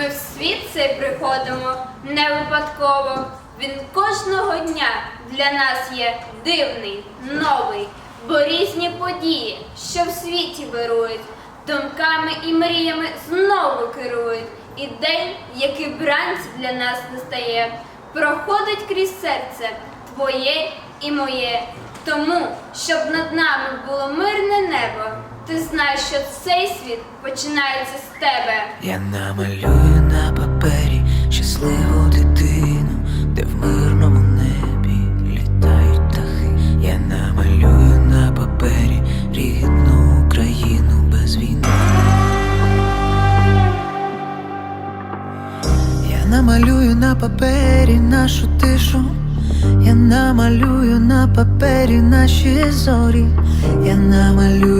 Ми в світ цей приходимо не випадково. Він кожного дня для нас є дивний, новий, бо різні події, що в світі вирують, думками і мріями знову керують. І день, який вранці для нас настає, проходить крізь серце твоє і моє. Тому, щоб над нами було мирне небо, ти знаєш, що цей світ починається з тебе. Я намалюю на папері щасливу дитину, де в мирному небі літають птахи. Я намалюю на папері рідну Україну без війни. Я намалюю на папері нашу тишу. Я намалюю на папері наші зорі. Я намалюю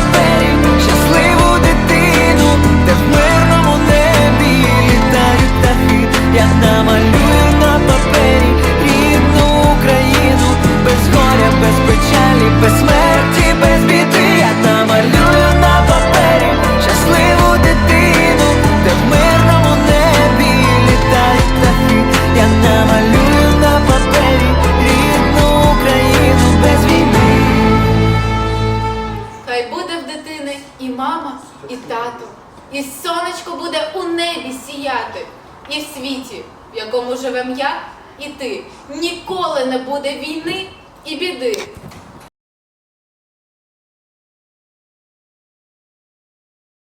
мама, і тато, і сонечко буде у небі сіяти, і в світі, в якому живем я і ти, ніколи не буде війни і біди.